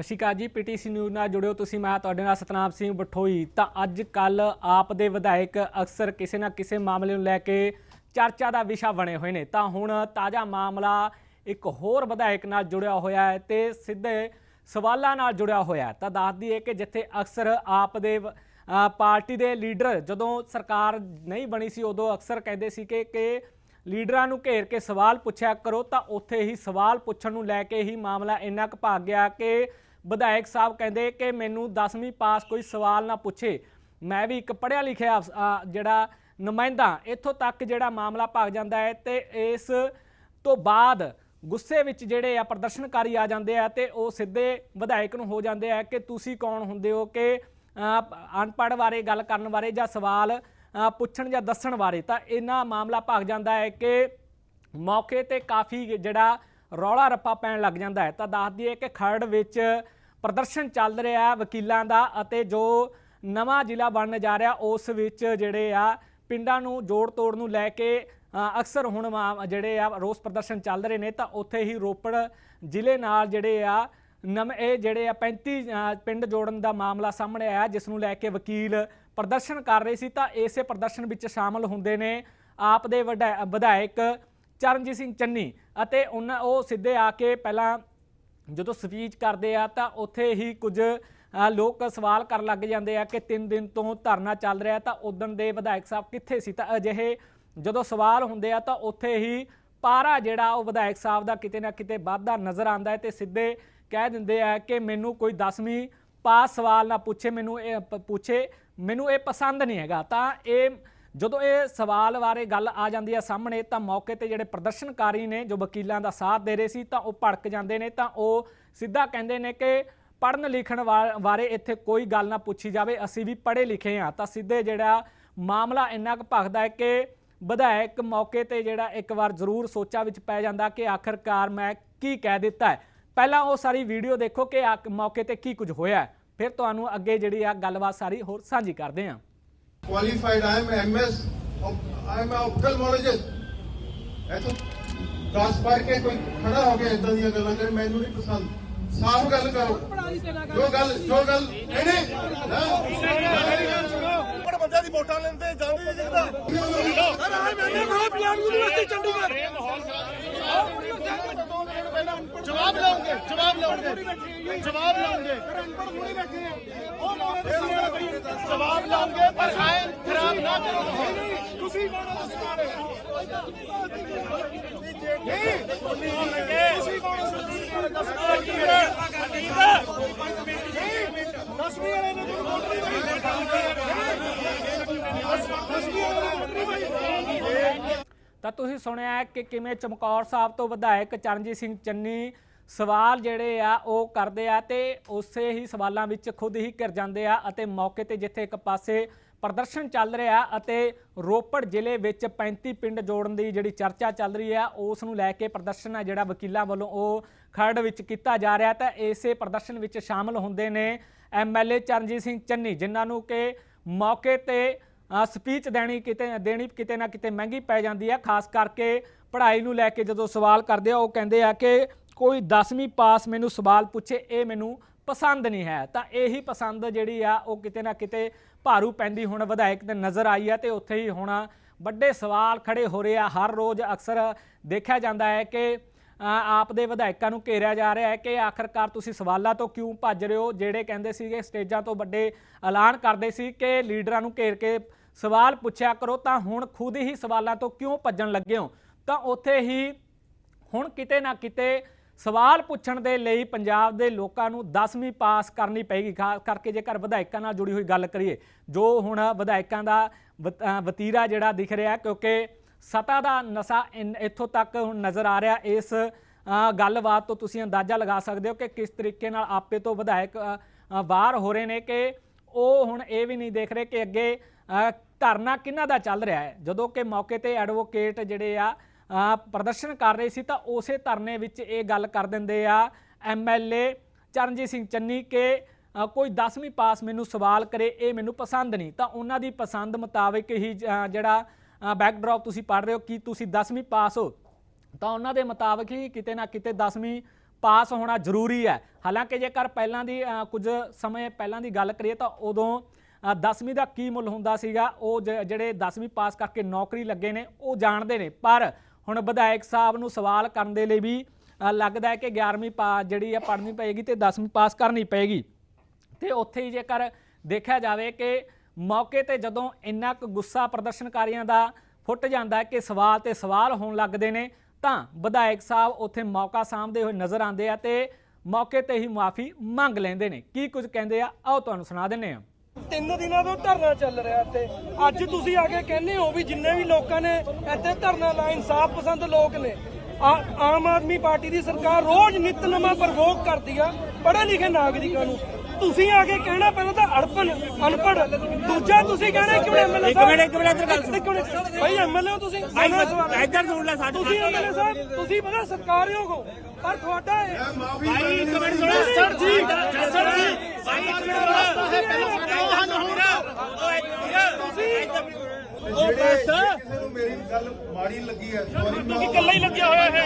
ਸਤਿ ਸ਼੍ਰੀ ਅਕਾਲ ਜੀ, PTC news ਨਾਲ ਜੁੜਿਓ ਤੁਸੀਂ, ਮੈਂ ਤੁਹਾਡੇ ਨਾਲ ਸਤਨਾਮ ਸਿੰਘ ਬਠੋਈ। ਤਾਂ ਅੱਜ ਕੱਲ ਆਪ ਦੇ ਵਿਧਾਇਕ ਅਕਸਰ ਕਿਸੇ ਨਾ ਕਿਸੇ ਮਾਮਲੇ ਨੂੰ ਲੈ ਕੇ ਚਰਚਾ ਦਾ ਵਿਸ਼ਾ ਬਣੇ ਹੋਏ ਨੇ। ਤਾਂ ਹੁਣ ਤਾਜ਼ਾ ਮਾਮਲਾ ਇੱਕ ਹੋਰ ਵਿਧਾਇਕ ਨਾਲ ਜੁੜਿਆ ਹੋਇਆ ਹੈ ਤੇ ਸਿੱਧੇ ਸਵਾਲਾਂ ਨਾਲ ਜੁੜਿਆ ਹੋਇਆ ਹੈ। ਤਾਂ ਦੱਸਦੀ ਹੈ ਕਿ ਜਿੱਥੇ ਅਕਸਰ ਆਪ ਦੇ ਪਾਰਟੀ ਦੇ ਲੀਡਰ ਜਦੋਂ ਸਰਕਾਰ ਨਹੀਂ ਬਣੀ ਸੀ, ਉਦੋਂ ਅਕਸਰ ਕਹਿੰਦੇ ਸੀ ਕਿ ਕਿ ਲੀਡਰਾਂ ਨੂੰ ਘੇਰ ਕੇ ਸਵਾਲ ਪੁੱਛਿਆ ਕਰੋ। ਤਾਂ ਉੱਥੇ ਹੀ ਸਵਾਲ ਪੁੱਛਣ ਨੂੰ ਲੈ ਕੇ ਹੀ ਮਾਮਲਾ ਇੰਨਾ ਕੁ ਭਾਗ ਗਿਆ ਕਿ ਵਿਧਾਇਕ ਸਾਹਿਬ ਕਹਿੰਦੇ ਕਿ ਮੈਨੂੰ 10ਵੀਂ ਪਾਸ ਕੋਈ ਸਵਾਲ ਨਾ ਪੁੱਛੇ। ਮੈਂ ਵੀ ਇੱਕ ਪੜ੍ਹਿਆ ਲਿਖਿਆ ਜਿਹੜਾ ਨੁਮਾਇੰਦਾ, ਇੱਥੋਂ ਤੱਕ ਜਿਹੜਾ ਮਾਮਲਾ ਭਾਗ ਜਾਂਦਾ ਹੈ ਤੇ ਇਸ ਤੋਂ ਬਾਅਦ ਗੁੱਸੇ ਵਿੱਚ ਜਿਹੜੇ ਆ ਪ੍ਰਦਰਸ਼ਨਕਾਰੀ ਆ ਜਾਂਦੇ ਆ ਤੇ ਉਹ ਸਿੱਧੇ ਵਿਧਾਇਕ ਨੂੰ ਹੋ ਜਾਂਦੇ ਆ ਕਿ ਤੁਸੀਂ ਕੌਣ ਹੁੰਦੇ ਹੋ ਕਿ ਅਨਪੜ੍ਹ ਬਾਰੇ ਗੱਲ ਕਰਨ ਬਾਰੇ ਜਾਂ ਸਵਾਲ ਪੁੱਛਣ ਜਾਂ ਦੱਸਣ ਬਾਰੇ। ਤਾਂ ਇਹਨਾਂ ਮਾਮਲਾ ਭਾਗ ਜਾਂਦਾ ਹੈ ਕਿ ਮੌਕੇ ਤੇ ਕਾਫੀ ਜਿਹੜਾ ਰੌਲਾ ਰੱਪਾ ਪੈਣ ਲੱਗ ਜਾਂਦਾ ਹੈ। ਤਾਂ ਦੱਸ ਦਈਏ ਕਿ ਖਰੜ ਵਿੱਚ ਪ੍ਰਦਰਸ਼ਨ ਚੱਲ ਰਿਹਾ ਹੈ ਵਕੀਲਾਂ ਦਾ ਅਤੇ ਜੋ ਨਵਾਂ ਜ਼ਿਲ੍ਹਾ ਬਣਨ ਜਾ ਰਿਹਾ, ਉਸ ਵਿੱਚ ਜਿਹੜੇ ਆ ਪਿੰਡਾਂ ਨੂੰ ਜੋੜ ਤੋੜ ਨੂੰ ਲੈ ਕੇ ਅਕਸਰ ਹੁਣ ਮਾ- ਜਿਹੜੇ ਆ ਰੋਸ ਪ੍ਰਦਰਸ਼ਨ ਚੱਲ ਰਹੇ ਨੇ, ਤਾਂ ਉੱਥੇ ਹੀ ਰੋਪੜ ਜ਼ਿਲ੍ਹੇ ਨਾਲ ਜਿਹੜੇ ਆ ਨਵੇਂ ਇਹ ਜਿਹੜੇ ਆ 35 ਪਿੰਡ ਜੋੜਨ ਦਾ ਮਾਮਲਾ ਸਾਹਮਣੇ ਆਇਆ, ਜਿਸ ਨੂੰ ਲੈ ਕੇ ਵਕੀਲ ਪ੍ਰਦਰਸ਼ਨ ਕਰ ਰਹੇ ਸੀ। ਤਾਂ ਇਸੇ ਪ੍ਰਦਰਸ਼ਨ ਵਿੱਚ ਸ਼ਾਮਲ ਹੁੰਦੇ ਨੇ ਆਪ ਦੇ ਵਿਧਾ- ਵਿਧਾਇਕ ਚਰਨਜੀਤ ਸਿੰਘ ਚੰਨੀ ਅਤੇ ਉਹਨਾਂ ਉਹ ਸਿੱਧੇ ਆ ਕੇ ਪਹਿਲਾਂ ਜਦੋਂ ਸਪੀਚ ਕਰਦੇ ਆ ਤਾਂ ਉੱਥੇ ਹੀ ਕੁਝ ਲੋਕ ਸਵਾਲ ਕਰਨ ਲੱਗ ਜਾਂਦੇ ਆ ਕਿ 3 ਦਿਨ ਤੋਂ ਧਰਨਾ ਚੱਲ ਰਿਹਾ ਤਾਂ ਉਦੋਂ ਦੇ ਵਿਧਾਇਕ ਸਾਹਿਬ ਕਿੱਥੇ ਸੀ? ਤਾਂ ਅਜਿਹੇ ਜਦੋਂ ਸਵਾਲ ਹੁੰਦੇ ਆ ਤਾਂ ਉੱਥੇ ਹੀ ਪਾਰਾ ਜਿਹੜਾ ਉਹ ਵਿਧਾਇਕ ਸਾਹਿਬ ਦਾ ਕਿਤੇ ਨਾ ਕਿਤੇ ਵਾਧਾ ਨਜ਼ਰ ਆਉਂਦਾ ਹੈ ਤੇ ਸਿੱਧੇ ਕਹਿ ਦਿੰਦੇ ਆ ਕਿ ਮੈਨੂੰ ਕੋਈ 10ਵੀਂ ਪਾਸ ਸਵਾਲ ਨਾ ਪੁੱਛੇ, ਮੈਨੂੰ ਇਹ ਪ- ਪੁੱਛੇ, ਮੈਨੂੰ ਇਹ ਪਸੰਦ ਨਹੀਂ ਹੈਗਾ। ਤਾਂ ਇਹ ਜਦੋਂ ਇਹ ਸਵਾਲ ਬਾਰੇ ਗੱਲ ਆ ਜਾਂਦੀ ਹੈ ਸਾਹਮਣੇ, ਤਾਂ ਮੌਕੇ ਤੇ ਜਿਹੜੇ ਪ੍ਰਦਰਸ਼ਨਕਾਰੀ ਨੇ, ਜੋ ਵਕੀਲਾਂ ਦਾ ਸਾਥ ਦੇ ਰਹੇ ਸੀ, ਤਾਂ ਉਹ ਭੜਕ ਜਾਂਦੇ ਨੇ, ਤਾਂ ਉਹ ਸਿੱਧਾ ਕਹਿੰਦੇ ਨੇ ਕਿ ਪੜਨ ਲਿਖਣ ਵਾ- ਬਾਰੇ ਇੱਥੇ ਕੋਈ ਗੱਲ ਨਾ ਪੁੱਛੀ ਜਾਵੇ, ਅਸੀਂ ਵੀ ਪੜ੍ਹੇ ਲਿਖੇ ਹਾਂ। ਤਾਂ ਸਿੱਧੇ ਜਿਹੜਾ ਮਾਮਲਾ ਇੰਨਾ ਕੁ ਭਖਦਾ ਹੈ ਕਿ ਵਿਧਾਇਕ ਮੌਕੇ ਤੇ ਜਿਹੜਾ ਇੱਕ ਵਾਰ ਜ਼ਰੂਰ ਸੋਚਾਂ ਵਿੱਚ ਪੈ ਜਾਂਦਾ ਕਿ ਆਖਰਕਾਰ ਮੈਂ ਕੀ ਕਹਿ ਦਿੱਤਾ ਹੈ। ਪਹਿਲਾਂ ਉਹ ਸਾਰੀ ਵੀਡੀਓ ਦੇਖੋ ਕਿ ਆ, ਮੌਕੇ ਤੇ ਕੀ ਕੁਝ ਹੋਇਆ ਫਿਰ ਤੁਹਾਨੂੰ ਅੱਗੇ ਜਿਹੜੀ ਆ ਗੱਲਬਾਤ ਸਾਰੀ ਹੋਰ ਸਾਂਝੀ ਕਰਦੇ ਹਾਂ। Qualified. I am MS. I am ophthalmologist. ਐਤੋਂ 10 ਪੜ੍ਹ ਕੇ ਕੋਈ ਖੜਾ ਹੋ ਕੇ ਇਦਾਂ ਦੀਆਂ ਗੱਲਾਂ ਕਰੇ ਮੈਨੂੰ ਨਹੀਂ ਪਸੰਦ ਸਾਫ਼ ਗੱਲ ਕਰੋ ਜੋ ਗੱਲ ਜੋ ਗੱਲ ਨਹੀਂ ਨਹੀਂ ਬੰਦਿਆਂ ਦੀ ਵੋਟਾਂ ਲੈਂਦੇ, ਜਾਂਦੇ ਨਹੀਂ ਜਿੱਦਾਂ ਸਰ ਆਏ ਮੈਂ ਕਿਹਾ ਪੰਜਾਬ ਯੂਨੀਵਰਸਿਟੀ, ਚੰਡੀਗੜ੍ਹ ਜਵਾਬ ਲਾਉਂਗੇ ਜਵਾਬ ਲਾਉਂਗੇ ਜਵਾਬ ਪਰ ਆਏ ਖਰਾਬ ਨਾ ਕਰੋ ਤੁਸੀਂ ਕੌਣ ਹੋ ਨਹੀਂ ਤੁਸੀਂ ਕੌਣ ਹੋ ਦਸਵੀਂ ਵਾਲੇ ਨੇ ਕੋਈ ਵੋਟ ਨਹੀਂ ਪਾਈ ਦਸਵੀਂ ਵਾਲੇ ਨੇ ਵੋਟ ਨਹੀਂ ਪਾਈ ਤਾਂ ਤੁਸੀਂ ਸੁਣਿਆ ਹੈ ਕਿ ਕਿਵੇਂ ਚਮਕੌਰ ਸਾਹਿਬ ਤੋਂ ਵਿਧਾਇਕ ਚਰਨਜੀਤ ਸਿੰਘ ਚੰਨੀ ਸਵਾਲ ਜਿਹੜੇ ਆ ਉਹ ਕਰਦੇ ਆ ਤੇ ਉਸੇ ਹੀ ਸਵਾਲਾਂ ਵਿੱਚ ਖੁਦ ਹੀ ਘਿਰ ਜਾਂਦੇ ਆ ਅਤੇ ਮੌਕੇ ਤੇ ਜਿੱਥੇ ਇੱਕ ਪਾਸੇ ਪ੍ਰਦਰਸ਼ਨ ਚੱਲ ਰਿਹਾ ਅਤੇ ਰੋਪੜ ਜ਼ਿਲ੍ਹੇ ਵਿੱਚ 35 ਪਿੰਡ ਜੋੜਨ ਦੀ ਜਿਹੜੀ ਚਰਚਾ ਚੱਲ ਰਹੀ ਹੈ, ਉਸ ਨੂੰ ਲੈ ਕੇ ਪ੍ਰਦਰਸ਼ਨ ਹੈ ਜਿਹੜਾ ਵਕੀਲਾਂ ਵੱਲੋਂ ਉਹ ਖਰੜ ਵਿੱਚ ਕੀਤਾ ਜਾ ਰਿਹਾ। ਤਾਂ ਇਸੇ ਪ੍ਰਦਰਸ਼ਨ ਵਿੱਚ ਸ਼ਾਮਲ ਹੁੰਦੇ ਨੇ ਐਮਐਲਏ ਚਰਨਜੀਤ ਸਿੰਘ ਚੰਨੀ, ਜਿਨ੍ਹਾਂ ਨੂੰ ਕਿ ਮੌਕੇ ਤੇ ਸਪੀਚ ਦੇਣੀ ਕਿਤੇ ਦੇਣੀ ਕਿਤੇ ਨਾ ਕਿਤੇ ਮਹਿੰਗੀ ਪੈ ਜਾਂਦੀ ਹੈ। ਖਾਸ ਕਰਕੇ ਪੜ੍ਹਾਈ ਨੂੰ ਲੈ ਕੇ ਜਦੋਂ ਸਵਾਲ ਕਰਦੇ ਆ, ਉਹ ਕਹਿੰਦੇ ਆ ਕਿ ਕੋਈ 10ਵੀਂ ਪਾਸ ਮੈਨੂੰ ਸਵਾਲ ਪੁੱਛੇ, ਇਹ ਮੈਨੂੰ ਪਸੰਦ ਨਹੀਂ ਹੈ, ਤਾਂ ਇਹੀ ਪਸੰਦ ਜਿਹੜੀ ਆ, ਉਹ ਕਿਤੇ ਨਾ ਕਿਤੇ ਭਾਰੂ ਪੈਂਦੀ ਹੁਣ ਵਿਧਾਇਕ ਤੇ ਨਜ਼ਰ ਆਈ ਹੈ ਤੇ ਉੱਥੇ ਹੀ ਹੁਣ ਵੱਡੇ ਸਵਾਲ ਖੜੇ ਹੋ ਰਹੇ ਆ। ਹਰ ਰੋਜ਼ ਅਕਸਰ ਦੇਖਿਆ ਜਾਂਦਾ ਹੈ ਕਿ ਆਪ ਦੇ ਵਿਧਾਇਕਾਂ ਨੂੰ ਘੇਰਿਆ ਜਾ ਰਿਹਾ ਹੈ ਕਿ ਆਖਰਕਾਰ ਤੁਸੀਂ ਸਵਾਲਾਂ ਤੋਂ ਕਿਉਂ ਭੱਜ ਰਹੇ ਹੋ? ਜਿਹੜੇ ਕਹਿੰਦੇ ਸੀਗੇ, ਸਟੇਜਾਂ ਤੋਂ ਵੱਡੇ ਐਲਾਨ ਕਰਦੇ ਸੀ ਕਿ ਲੀਡਰਾਂ ਨੂੰ ਘੇਰ ਕੇ ਸਵਾਲ ਪੁੱਛਿਆ ਕਰੋ, ਤਾਂ ਹੁਣ ਖੁਦ ਹੀ ਸਵਾਲਾਂ ਤੋਂ ਕਿਉਂ ਭੱਜਣ ਲੱਗੇ ਹੋ? ਤਾਂ ਉੱਥੇ ਹੀ ਹੁਣ ਕਿਤੇ ਨਾ ਕਿਤੇ ਸਵਾਲ ਪੁੱਛਣ ਦੇ ਲਈ ਪੰਜਾਬ ਦੇ ਲੋਕਾਂ ਨੂੰ 10ਵੀਂ ਪਾਸ ਕਰਨੀ ਪਏਗੀ। ਖਾਸ ਕਰਕੇ ਜੇਕਰ ਵਿਧਾਇਕਾਂ ਨਾਲ ਜੁੜੀ ਹੋਈ ਗੱਲ ਕਰੀਏ ਜੋ ਹੁਣ ਵਿਧਾਇਕਾਂ ਦਾ ਵਤੀਰਾ ਜਿਹੜਾ ਦਿਖ ਰਿਹਾ ਕਿਉਂਕਿ ਸਤਾ ਦਾ ਨਸ਼ਾ ਇਨ- ਇੱਥੋਂ ਤੱਕ ਹੁਣ ਨਜ਼ਰ ਆ ਰਿਹਾ। ਇਸ ਗੱਲਬਾਤ ਤੋਂ ਤੁਸੀਂ ਅੰਦਾਜ਼ਾ ਲਗਾ ਸਕਦੇ ਹੋ ਕਿ ਕਿਸ ਤਰੀਕੇ ਨਾਲ ਆਪੇ ਤੋਂ ਵਿਧਾਇਕ ਅ, ਬਾਹਰ ਹੋ ਰਹੇ ਨੇ ਕਿ ਉਹ ਹੁਣ ਇਹ ਵੀ ਨਹੀਂ ਦੇਖ ਰਹੇ ਕਿ ਅੱਗੇ ਧਰਨਾ ਕਿਹਨਾਂ ਦਾ ਚੱਲ ਰਿਹਾ ਹੈ। ਜਦੋਂ ਕਿ ਮੌਕੇ ਤੇ ਐਡਵੋਕੇਟ ਜਿਹੜੇ ਆ ਪ੍ਰਦਰਸ਼ਨ ਕਰ ਰਹੇ ਸੀ ਤਾਂ ਉਸੇ ਧਰਨੇ ਵਿੱਚ ਇਹ ਗੱਲ ਕਰ ਦਿੰਦੇ ਆ ਐਮਐਲਏ ਚਰਨਜੀਤ ਸਿੰਘ ਚੰਨੀ ਕਿ ਕੋਈ 10ਵੀਂ ਪਾਸ ਮੈਨੂੰ ਸਵਾਲ ਕਰੇ, ਇਹ ਮੈਨੂੰ ਪਸੰਦ ਨਹੀਂ। ਤਾਂ ਉਹਨਾਂ ਦੀ ਪਸੰਦ ਮੁਤਾਬਕ ਹੀ ਜਿਹੜਾ ਬੈਕਡ੍ਰੌਪ ਤੁਸੀਂ ਪੜ੍ਹ ਰਹੇ ਹੋ ਕਿ ਤੁਸੀਂ 10ਵੀਂ ਪਾਸ ਹੋ। ਤਾਂ ਉਹਨਾਂ ਦੇ ਮੁਤਾਬਕ ਹੀ ਕਿਤੇ ਨਾ ਕਿਤੇ 10ਵੀਂ ਪਾਸ ਹੋਣਾ ਜ਼ਰੂਰੀ ਹੈ। ਹਾਲਾਂਕਿ ਜੇਕਰ ਪਹਿਲਾਂ ਦੀ ਕੁਝ ਸਮੇਂ ਪਹਿਲਾਂ ਦੀ ਗੱਲ ਕਰੀਏ ਤਾਂ ਉਦੋਂ 10ਵੀਂ ਦਾ ਕੀ ਮੁੱਲ ਹੁੰਦਾ ਸੀਗਾ, ਉਹ ਜਿਹੜੇ 10ਵੀਂ ਪਾਸ ਕਰਕੇ ਨੌਕਰੀ ਲੱਗੇ ਨੇ, ਉਹ ਜਾਣਦੇ ਨੇ। ਪਰ ਹੁਣ ਵਿਧਾਇਕ ਸਾਹਿਬ ਨੂੰ ਸਵਾਲ ਕਰਨ ਦੇ ਲਈ ਵੀ ਲੱਗਦਾ ਹੈ ਕਿ 11ਵੀਂ ਪਾ, ਜਿਹੜੀ ਆ ਪੜ੍ਹਨੀ ਪਏਗੀ ਤੇ 10ਵੀਂ ਪਾਸ ਕਰਨੀ ਪਏਗੀ। ਤੇ ਉੱਥੇ ਹੀ ਜੇਕਰ ਦੇਖਿਆ ਜਾਵੇ ਕਿ ਮੌਕੇ ਤੇ ਜਦੋਂ ਇੰਨਾ ਕੁ ਗੁੱਸਾ ਪ੍ਰਦਰਸ਼ਨਕਾਰੀਆਂ ਦਾ ਫੁੱਟ ਜਾਂਦਾ ਕਿ ਸਵਾਲ ਤੇ ਸਵਾਲ ਹੋਣ ਲੱਗਦੇ ਨੇ, ਤਾਂ ਵਿਧਾਇਕ ਸਾਹਿਬ ਉੱਥੇ ਮੌਕਾ ਸਾਂਭਦੇ ਹੋਏ ਨਜ਼ਰ ਆਉਂਦੇ ਆ ਤੇ ਮੌਕੇ ਤੇ ਹੀ ਮਾਫੀ ਮੰਗ ਲੈਂਦੇ ਨੇ। ਕੀ ਕੁਝ ਕਹਿੰਦੇ ਆ? ਆਓ ਤੁਹਾਨੂੰ ਸੁਣਾ ਦਿੰਨੇ ਆ ਤਿੰਨ ਦਿਨਾਂ ਤੋਂ ਧਰਨਾ ਚੱਲ ਰਿਹਾ ਇੱਥੇ। ਅੱਜ ਤੁਸੀਂ ਆ ਕੇ ਕਹਿੰਦੇ ਹੋ ਵੀ ਜਿੰਨੇ ਵੀ ਲੋਕਾਂ ਨੇ ਇੱਥੇ ਧਰਨਾ ਲਾਇਆ ਇਨਸਾਫ ਪਸੰਦ ਲੋਕ ਨੇ। ਆ- ਆਮ ਆਦਮੀ ਪਾਰਟੀ ਦੀ ਸਰਕਾਰ ਰੋਜ਼ ਨਿਤ ਨਵਾਂ ਪ੍ਰਵੋਕ ਕਰਦੀ ਆ ਪੜ੍ਹੇ ਲਿਖੇ ਨਾਗਰਿਕਾਂ ਨੂੰ। ਤੁਸੀਂ ਆ ਕੇ ਕਹਿਣਾ ਪਹਿਲਾਂ ਤਾਂ ਅੜਪਨ ਅਨਪੜ ਦੂਜਾ ਤੁਸੀਂ ਕਹਿਣਾ ਕਿਉਂ ਐਮਐਲਏ ਸਾਹਿਬ ਇੱਕ ਮਿੰਟ ਇੱਕ ਮਿੰਟ ਇੱਕ ਮਿੰਟ ਭਾਈ ਐਮਐਲਏ ਹੋ ਤੁਸੀਂ ਇੱਧਰ ਸੁਣ ਲੈ ਸਾਡੇ ਤੁਸੀਂ ਐਮਐਲਏ ਸਾਹਿਬ ਤੁਸੀਂ ਪਤਾ ਸਰਕਾਰਿਓ ਹੋ ਪਰ ਤੁਹਾਡਾ ਮਾਫੀ ਇੱਕ ਮਿੰਟ ਸਰ ਜੀ ਸਰ ਜੀ ਜਿਹੜੇ ਕਿਸੇ ਨੂੰ ਮੇਰੀ ਗੱਲ ਮਾੜੀ ਲੱਗੀ ਹੈ ਸੌਰੀ ਮੈਂ ਇਕੱਲਾ ਹੀ ਲੱਗਿਆ ਹੋਇਆ ਹੈ?